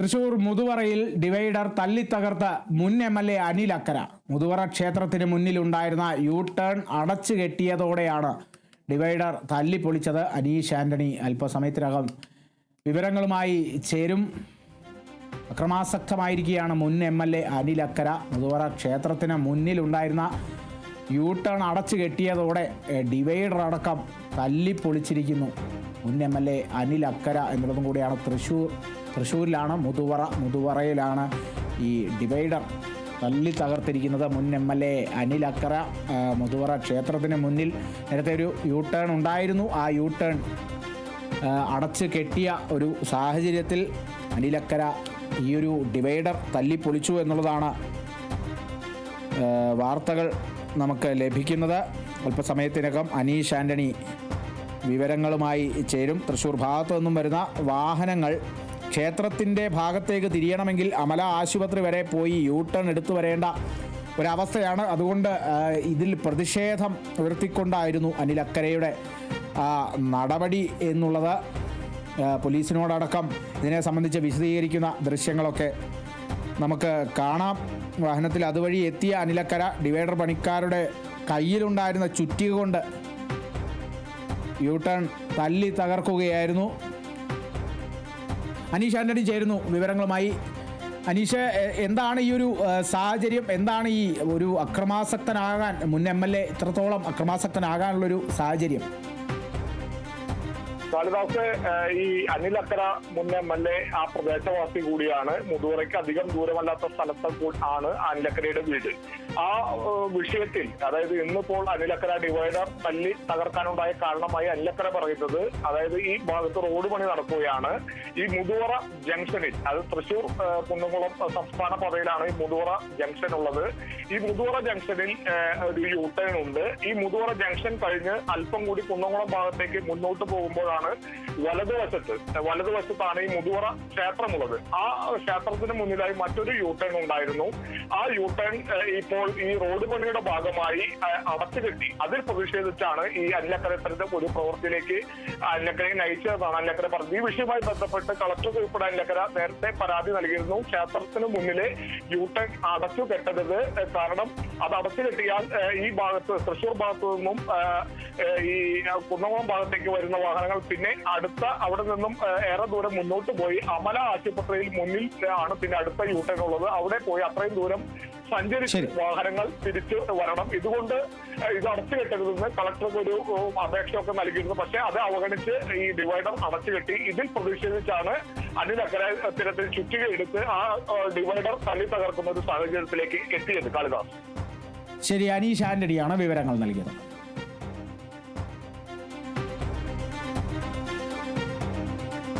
Thrissur മുതുവറയിൽ divider തള്ളിത്തകർത്ത മുൻ M L A Anil Akkara. Muthuvara ക്ഷേത്രത്തിന് മുന്നിലുണ്ടായിരുന്ന യു ടേൺ അടച്ചു കെട്ടിയതോടെയാണ് ഡിവൈഡർ തല്ലിപ്പൊളിച്ചത് അനീഷ് ആന്റണി അല്പസമയത്തിനകം. വിവരങ്ങളുമായി ചേരും. അക്രമാസക്തമായിരിക്കുകയാണ് മുൻ M L A Anil Akkara. Muthuvara ക്ഷേത്രത്തിന് മുന്നിലുണ്ടായിരുന്ന യു ടേൺ അടച്ചു കെട്ടിയതോടെ ഡിവൈഡർ അടക്കം തല്ലിപ്പൊളിച്ചിരിക്കുന്നു. മുൻ M L A Anil Akkara എന്നുള്ളതും കൂടിയാണ്. തൃശ്ശൂർ തൃശ്ശൂരിലാണ് മുതുവറ മുതുവറയിലാണ് ഈ ഡിവൈഡർ തല്ലി തകർത്തിരിക്കുന്നത്. മുൻ M L A Anil Akkara Muthuvara ക്ഷേത്രത്തിന് മുന്നിൽ നേരത്തെ ഒരു യു ടേൺ ഉണ്ടായിരുന്നു. ആ യു ടേൺ അടച്ച് കെട്ടിയ ഒരു സാഹചര്യത്തിൽ അനിലക്കര ഈ ഒരു ഡിവൈഡർ തല്ലിപ്പൊളിച്ചു എന്നുള്ളതാണ് വാർത്തകൾ. നമുക്ക് ലഭിക്കുന്നത് അല്പസമയത്തിനകം അനീഷ് ആന്റണി വിവരങ്ങളുമായി ചേരും. തൃശ്ശൂർ ഭാഗത്തു നിന്നും വരുന്ന വാഹനങ്ങൾ ക്ഷേത്രത്തിന്റെ ഭാഗത്തേക്ക് തിരിയണമെങ്കിൽ അമല ആശുപത്രി വരെ പോയി യൂ ടേൺ എടുത്തു വരേണ്ട ഒരവസ്ഥയാണ്. അതുകൊണ്ട് ഇതിൽ പ്രതിഷേധം ഉയർത്തിക്കൊണ്ടായിരുന്നു അനിലക്കരയുടെ അക്കരയുടെ നടപടി എന്നുള്ളത്. പോലീസിനോടടക്കം ഇതിനെ സംബന്ധിച്ച് വിശദീകരിക്കുന്ന ദൃശ്യങ്ങളൊക്കെ നമുക്ക് കാണാം. വാഹനത്തിൽ അതുവഴി എത്തിയ അനിലക്കര ഡിവൈഡർ പണിക്കാരുടെ കയ്യിലുണ്ടായിരുന്ന ചുറ്റിക കൊണ്ട് യു ടേൺ തല്ലി തകർക്കുകയായിരുന്നു. അനീഷ് ആന്റണി ചേരുന്നു വിവരങ്ങളുമായി. അനീഷ് എന്താണ് ഈ ഒരു സാഹചര്യം? എന്താണ് ഈ ഒരു അക്രമാസക്തനാകാൻ മുൻ എം എൽ എ ഇത്രത്തോളം അക്രമാസക്തനാകാനുള്ളൊരു സാഹചര്യം? കാളിദാസ് ഈ അനിൽ അക്കര മുൻ എം എൽ എ ആ പ്രദേശവാസി കൂടിയാണ്. മുതുവറയ്ക്ക് അധികം ദൂരമല്ലാത്ത സ്ഥലത്ത് ആണ് അനിലക്കരയുടെ വീട്. ആ വിഷയത്തിൽ അതായത് ഇന്നിപ്പോൾ അനിലക്കര ഡിവൈഡർ തല്ലി തകർക്കാനുണ്ടായ കാരണമായി അനിലക്കര പറയുന്നത് അതായത് ഈ ഭാഗത്ത് റോഡ് പണി നടക്കുകയാണ്. ഈ മുതുവറ ജംഗ്ഷനിൽ അത് തൃശൂർ കുന്നംകുളം സംസ്ഥാന പാതയിലാണ് ഈ മുതുവറ ജംഗ്ഷൻ ഉള്ളത്. ഈ മുതുവറ ജംഗ്ഷനിൽ ഒരു യൂട്ടേൺ ഉണ്ട്. ഈ മുതുവറ ജംഗ്ഷൻ കഴിഞ്ഞ് അല്പം കൂടി കുന്നംകുളം ഭാഗത്തേക്ക് മുന്നോട്ട് പോകുമ്പോഴാണ് വലതുവശത്ത്. വലതുവശത്താണ് ഈ മുതുവറ ക്ഷേത്രമുള്ളത്. ആ ക്ഷേത്രത്തിന് മുന്നിലായി മറ്റൊരു യു ടേൺ ഉണ്ടായിരുന്നു. ആ യു ടേൺ ഇപ്പോൾ ഈ റോഡ് പണിയുടെ ഭാഗമായി അടച്ചു കെട്ടി. അതിൽ പ്രതിഷേധിച്ചാണ് ഈ അല്ലക്കര ഒരു പ്രവൃത്തിയിലേക്ക് അല്ലക്കരയെ നയിച്ചതാണ് അല്ലക്കര പറഞ്ഞത്. ഈ വിഷയവുമായി ബന്ധപ്പെട്ട് കളക്ടർ ഉൾപ്പെടെ അല്ലക്കര നേരത്തെ പരാതി നൽകിയിരുന്നു. ക്ഷേത്രത്തിന് മുന്നിലെ യു ടേൺ അടച്ചു കെട്ടരുത് കാരണം അത് അടച്ചു കെട്ടിയാൽ ഈ ഭാഗത്ത് തൃശൂർ ഭാഗത്തു നിന്നും ഈ കുന്നംകുളം ഭാഗത്തേക്ക് വരുന്ന വാഹനങ്ങൾ പിന്നെ അടുത്ത അവിടെ നിന്നും ഏറെ ദൂരം മുന്നോട്ട് പോയി അമല ആശുപത്രിയിൽ മുന്നിൽ ആണ് പിന്നെ അടുത്ത യൂട്ടൻ ഉള്ളത്. അവിടെ പോയി അത്രയും ദൂരം സഞ്ചരിച്ച്. വാഹനങ്ങൾ തിരിച്ചു വരണം. ഇതുകൊണ്ട് ഇത് അടച്ചു കെട്ടരുതെന്ന് കളക്ടർക്ക് ഒരു അപേക്ഷയൊക്കെ നൽകിയിരുന്നു. പക്ഷേ അത് അവഗണിച്ച് ഈ ഡിവൈഡർ അടച്ചു കെട്ടി. ഇതിൽ പ്രതിഷേധിച്ചാണ് അനിൽ ഇത്തരത്തിൽ ചുറ്റിക എടുത്ത് ആ ഡിവൈഡർ തള്ളി തകർക്കുന്ന ഒരു സാഹചര്യത്തിലേക്ക് എത്തിയത്. കാളിദാസ്. ശരി അനീഷ് ആന്റണിയാണ് വിവരങ്ങൾ നൽകിയത്.